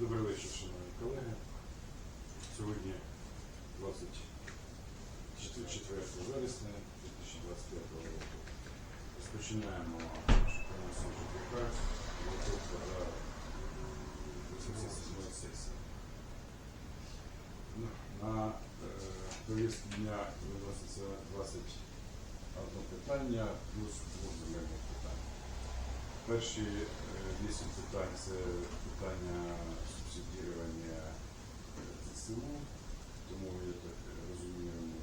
Добрий вечір, шановні колеги. Сьогодні 24 вересня 2025 року. Розпочинаємо комісію ЖКХ, підготовка до 87 сесії. На е, повістку дня виноситься 21 питання плюс двох земельних питань. Перші е, вісім питань це питання субсидірування е, ЗСУ, тому я так розумію, ми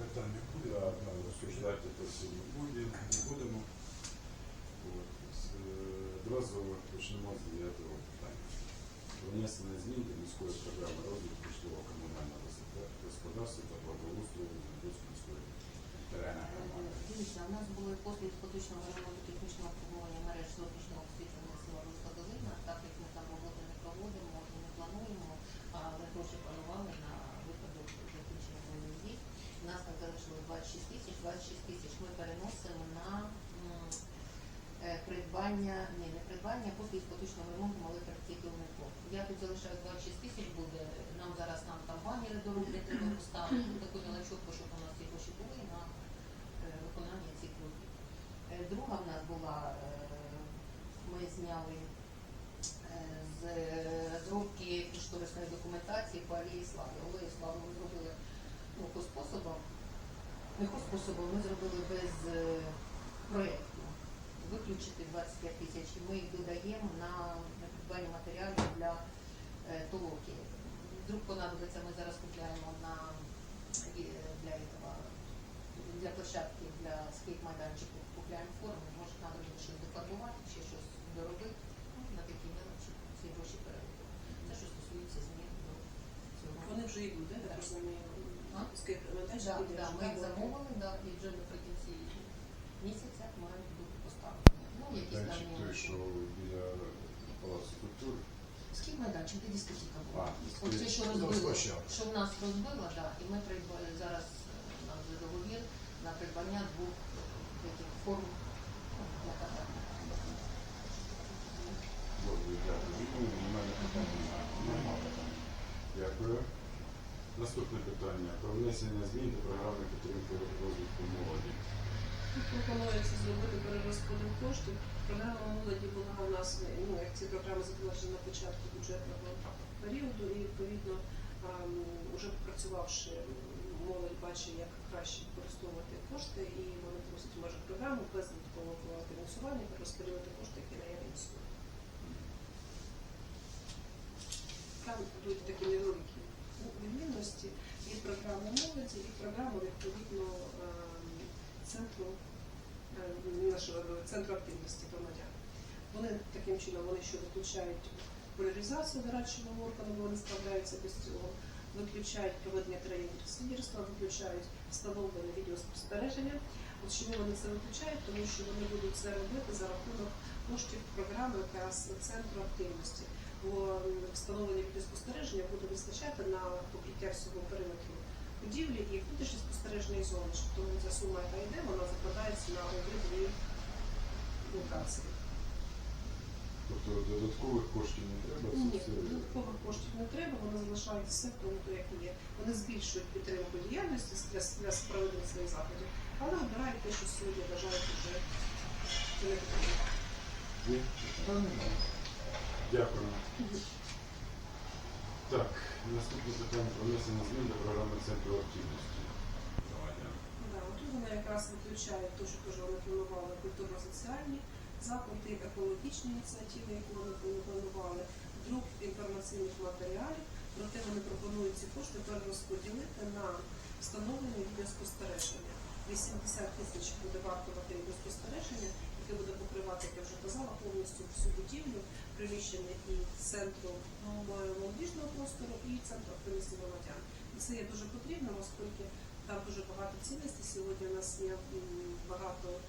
Питання буде? да, да, розсуждати це все не будемо. Не будемо. От, Одразу почнемо з дев'ятого питання. Внесення змін до міської програми розвитку житлово-комунального господарства та благоустрою Дніпровської міської територіальної громади. Дивіться, у нас були послуги з поточного ремонту технічного обслуговування мереж зовнішнього освітлення села Руська Долина, так як ми там роботи не проводимо і не плануємо, але гроші планували на випадок закінчення бойових дій. У нас там залишилось 26 тисяч, 26 тисяч ми переносимо на м, е, придбання, ні, не придбання, а з поточного ремонту малих архітектурних Я тут залишаю 26 тисяч буде, нам зараз нам там банери дороблять, треба поставити, таку мелочовку, щоб у нас ці гроші були на е, виконання цих робіт. Е, Друга в нас була, е, ми зняли з розробки кошторисної документації по Алії Слави. Алею Славу ми зробили способом, не способом, ми зробили без проєкту. Виключити 25 тисяч, і ми їх додаємо на придбання матеріалів для е, толоки. Вдруг понадобиться, ми зараз купляємо на для этого, для площадки, для скейт майданчику купляємо форму, може треба буде щось дефарбувати, ще щось доробити. На такі мелочі ці гроші переводимо. Це що стосується змін до цього. Вони вже йдуть, так? Так. Буде да, ми їх замовили, да, і вже наприкінці місяця мають бути що біля Палацу культури. Скільки майданчик, де дискотека А, була? дискотека. Оце, що Ну, розбило, що в нас розбило, да, і ми придбали зараз е, нам вже договір на придбання двох е, таких форм ну, для катання. Добре, дякую. У мене питань немає. Нема. Дякую. Наступне питання про внесення змін до програми підтримки розвитку молоді. Пропонується зробити перерозподіл коштів. Програма молоді була у нас, ну, як ці програми затверджені на початку бюджетного періоду, і відповідно, уже попрацювавши, молодь бачить, як краще використовувати кошти, і вони просять в межах програми без додаткового фінансування перерозподілити кошти, які наявні сьогодні. Там будуть такі невеликі відмінності від програми молоді і програми відповідно центру е, нашого центру активності громадян. Вони таким чином вони що виключають поляризацію дорадчого органу, вони справляються без цього, виключають проведення тренінгів з лідерства, виключають встановлення відеоспостереження. От чому вони це виключають? Тому що вони будуть це робити за рахунок коштів програми якраз центру активності. Бо встановлення відеоспостереження буде визначати на покриття всього периметру будівлі і внутрішнє спостереження і зовнішнє. Тому ця сума, яка йде, вона закладається на обидві локації. Тобто додаткових коштів не треба, це Ні, все. додаткових коштів не треба, вони залишають все в тому, як є. Вони збільшують підтримку діяльності для, для проведення своїх заходів, але обирають те, що сьогодні вважають вже не потрібно. Дякую. Так, наступне питання про внесення змін до програми центру активності громадян. Да, тут вона якраз виключає те, що теж вони планували культурно-соціальні заходи, екологічні ініціативи, які вони планували, друк інформаційних матеріалів. Проте вони пропонують ці кошти перерозподілити на встановлення відеоспостереження. 80 тисяч буде вартувати відеоспостереження, яке буде покривати, як я вже казала, повністю всю будівлю, приміщення і центру молодіжного простору, і центру активності громадян. І це є дуже потрібно, оскільки там дуже багато цінностей. Сьогодні у нас є багато е,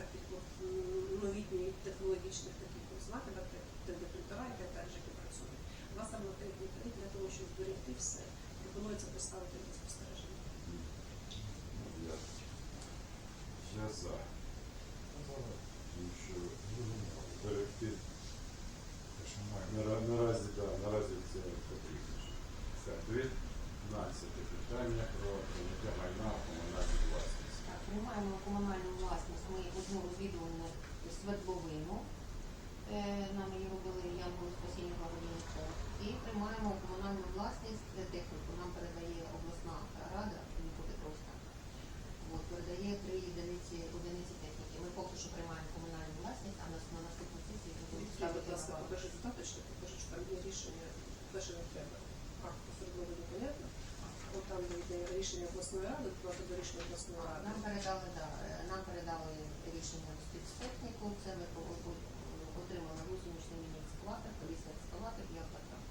таких новітніх технологічних таких наприклад, де і так далі, які працюють. На території для того, щоб зберегти все, пропонується поставити для спостереження. Я за наразі да, наразі це потрібно. 12 питання про прийняття майна комунальну власність. Так, приймаємо комунальну власність. Ми одну розвідували свердловину. Е, Нам її робили Янгол Спасіння Благодійника. І приймаємо комунальну власність. Рішення обласної ради, вплати до рішення обласної ради. Нам передали, да, е, нам передали рішення спецтехніку, це ми отримали гусеничний міні-екскаватор, колісний екскаватор і автотрак.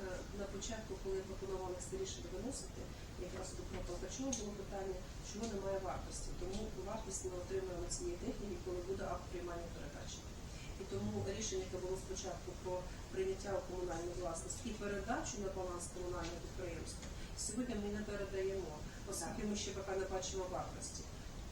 Е, На початку, коли пропонували це рішення виносити, якраз до Полкачова було питання, чому немає вартості. Тому вартість ми отримаємо цієї техніки, коли буде акт приймання передачі. І тому рішення, яке було спочатку про прийняття у комунальну власність і передачу на баланс комунального підприємства, сьогодні ми не передаємо, оскільки ми ще поки не бачимо вартості.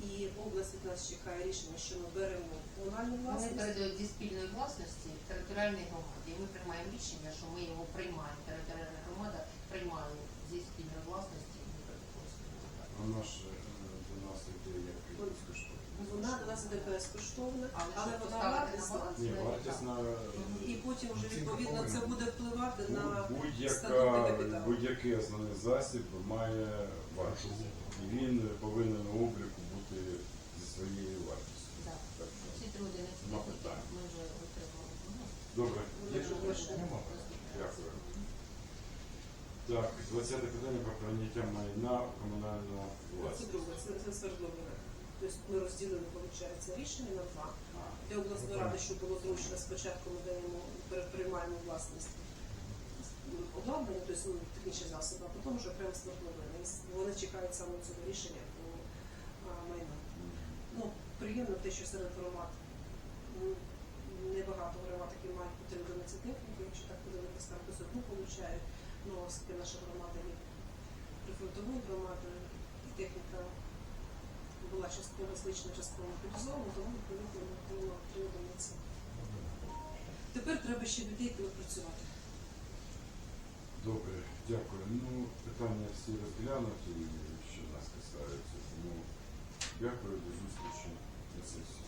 І область від нас чекає рішення, що ми беремо комунальну Вони власність. передають зі спільної власності територіальній громаді. І ми приймаємо рішення, що ми його приймаємо. Територіальна громада приймає зі спільної власності. Вона ж е, до нас йде як безкоштовно. Вона до нас іде безкоштовна, Але, вона вартісна. Ні, ми вартість на І потім вже відповідно це буде впливати на будь-яка будь-який основний засіб має вартість. І він повинен на обліку бути зі своєю вартістю. Так Всі Нема техніки питань. ми вже отримали. Добре. Дякую. Так, 20 питання про прийняття майна у комунальну це друге, це, це свердловина. Тобто ми розділили, виходить, рішення на два. Для обласної ради, щоб було зручно, спочатку ми даємо приймаємо власність обладнання, тобто ну, технічні засоби, а потім вже окремо свердловини. І Вони чекають саме цього рішення по а, майну. Ну, приємно те, що серед громад ну, небагато громад, які мають по три одиниці техніки, якщо так подивитися, там одну получають, ну, оскільки наша громада є прифронтовою громадою, і техніка була частково злична, частково мобілізована, тому відповідно ми отримали три. Тепер треба ще людей працювати. Добре, дякую. Ну, питання всі розглянуті, що нас касаються. Тому дякую, до зустрічі на сесії.